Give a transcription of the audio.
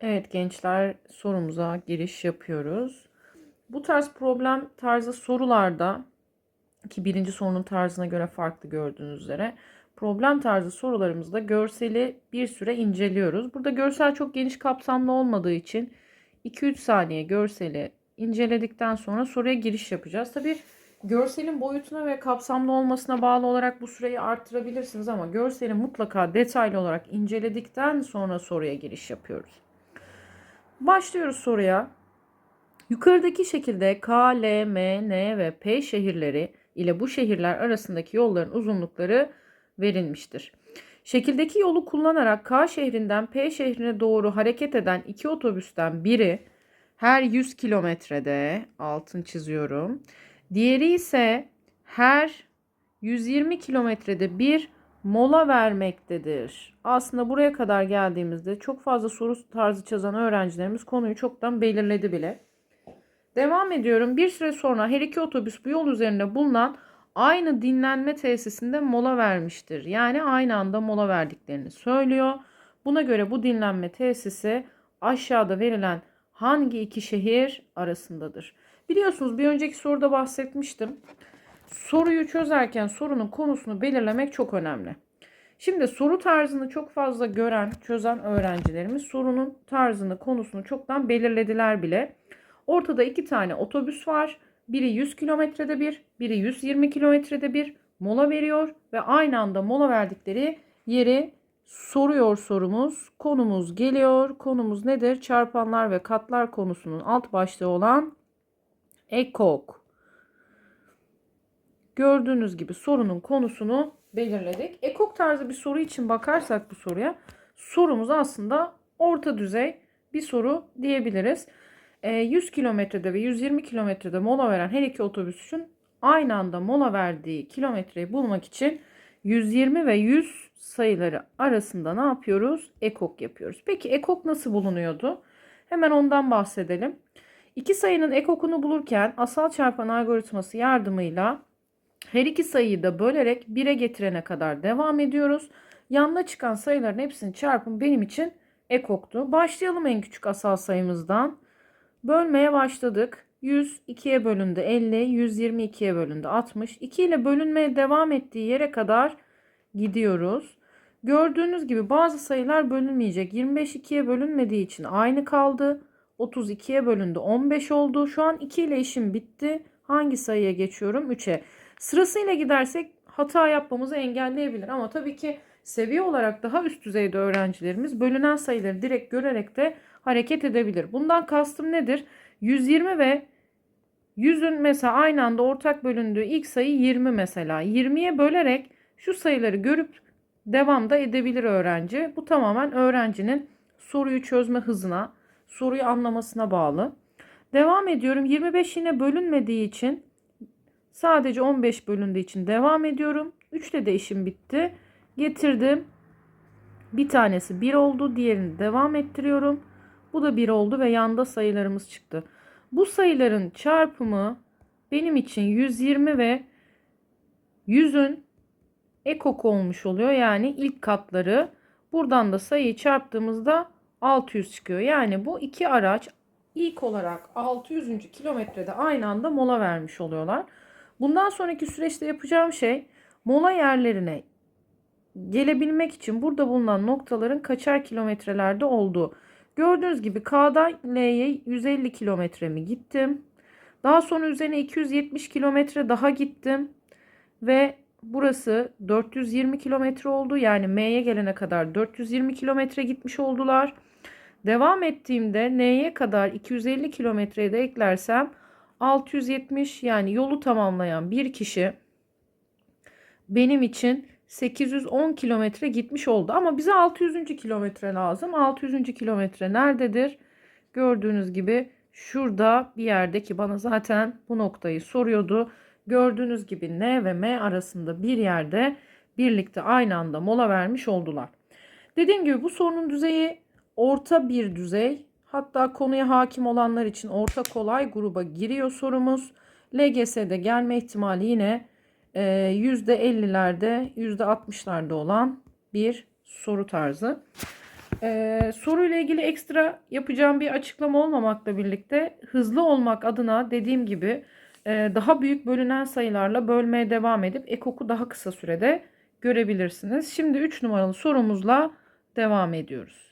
Evet gençler sorumuza giriş yapıyoruz. Bu tarz problem tarzı sorularda ki birinci sorunun tarzına göre farklı gördüğünüz üzere problem tarzı sorularımızda görseli bir süre inceliyoruz. Burada görsel çok geniş kapsamlı olmadığı için 2-3 saniye görseli inceledikten sonra soruya giriş yapacağız. Tabi görselin boyutuna ve kapsamlı olmasına bağlı olarak bu süreyi arttırabilirsiniz ama görseli mutlaka detaylı olarak inceledikten sonra soruya giriş yapıyoruz. Başlıyoruz soruya. Yukarıdaki şekilde K, L, M, N ve P şehirleri ile bu şehirler arasındaki yolların uzunlukları verilmiştir. Şekildeki yolu kullanarak K şehrinden P şehrine doğru hareket eden iki otobüsten biri her 100 kilometrede altın çiziyorum. Diğeri ise her 120 kilometrede bir mola vermektedir. Aslında buraya kadar geldiğimizde çok fazla soru tarzı çözen öğrencilerimiz konuyu çoktan belirledi bile. Devam ediyorum. Bir süre sonra her iki otobüs bu yol üzerinde bulunan aynı dinlenme tesisinde mola vermiştir. Yani aynı anda mola verdiklerini söylüyor. Buna göre bu dinlenme tesisi aşağıda verilen hangi iki şehir arasındadır? Biliyorsunuz bir önceki soruda bahsetmiştim. Soruyu çözerken sorunun konusunu belirlemek çok önemli. Şimdi soru tarzını çok fazla gören, çözen öğrencilerimiz sorunun tarzını, konusunu çoktan belirlediler bile. Ortada iki tane otobüs var. Biri 100 kilometrede bir, biri 120 kilometrede bir mola veriyor ve aynı anda mola verdikleri yeri soruyor sorumuz. Konumuz geliyor. Konumuz nedir? Çarpanlar ve katlar konusunun alt başlığı olan ekok. Gördüğünüz gibi sorunun konusunu belirledik. Ekok tarzı bir soru için bakarsak bu soruya sorumuz aslında orta düzey bir soru diyebiliriz. 100 kilometrede ve 120 kilometrede mola veren her iki otobüs için aynı anda mola verdiği kilometreyi bulmak için 120 ve 100 sayıları arasında ne yapıyoruz? Ekok yapıyoruz. Peki ekok nasıl bulunuyordu? Hemen ondan bahsedelim. İki sayının ekokunu bulurken asal çarpan algoritması yardımıyla her iki sayıyı da bölerek 1'e getirene kadar devam ediyoruz. Yanına çıkan sayıların hepsinin çarpımı benim için ekoktu. Başlayalım en küçük asal sayımızdan. Bölmeye başladık. 100 2'ye bölündü 50, 120 2'ye bölündü 60. 2 ile bölünmeye devam ettiği yere kadar gidiyoruz. Gördüğünüz gibi bazı sayılar bölünmeyecek. 25 2'ye bölünmediği için aynı kaldı. 32'ye bölündü 15 oldu. Şu an 2 ile işim bitti. Hangi sayıya geçiyorum? 3'e. Sırasıyla gidersek hata yapmamızı engelleyebilir. Ama tabii ki seviye olarak daha üst düzeyde öğrencilerimiz bölünen sayıları direkt görerek de hareket edebilir. Bundan kastım nedir? 120 ve 100'ün mesela aynı anda ortak bölündüğü ilk sayı 20 mesela. 20'ye bölerek şu sayıları görüp devam da edebilir öğrenci. Bu tamamen öğrencinin soruyu çözme hızına, soruyu anlamasına bağlı. Devam ediyorum. 25 yine bölünmediği için sadece 15 bölündüğü için devam ediyorum. 3'te de işim bitti. Getirdim. Bir tanesi 1 oldu. Diğerini devam ettiriyorum. Bu da 1 oldu ve yanda sayılarımız çıktı. Bu sayıların çarpımı benim için 120 ve 100'ün ekok olmuş oluyor. Yani ilk katları. Buradan da sayıyı çarptığımızda 600 çıkıyor. Yani bu iki araç ilk olarak 600. kilometrede aynı anda mola vermiş oluyorlar. Bundan sonraki süreçte yapacağım şey mola yerlerine gelebilmek için burada bulunan noktaların kaçar kilometrelerde olduğu. Gördüğünüz gibi K'dan L'ye 150 kilometre mi gittim. Daha sonra üzerine 270 kilometre daha gittim. Ve burası 420 kilometre oldu. Yani M'ye gelene kadar 420 kilometre gitmiş oldular. Devam ettiğimde N'ye kadar 250 kilometreyi de eklersem 670 yani yolu tamamlayan bir kişi benim için 810 kilometre gitmiş oldu. Ama bize 600. kilometre lazım. 600. kilometre nerededir? Gördüğünüz gibi şurada bir yerdeki bana zaten bu noktayı soruyordu. Gördüğünüz gibi N ve M arasında bir yerde birlikte aynı anda mola vermiş oldular. Dediğim gibi bu sorunun düzeyi orta bir düzey. Hatta konuya hakim olanlar için orta kolay gruba giriyor sorumuz. LGS'de gelme ihtimali yine %50'lerde, %60'larda olan bir soru tarzı. Ee, soruyla ilgili ekstra yapacağım bir açıklama olmamakla birlikte hızlı olmak adına dediğim gibi e, daha büyük bölünen sayılarla bölmeye devam edip ekoku daha kısa sürede görebilirsiniz. Şimdi 3 numaralı sorumuzla devam ediyoruz.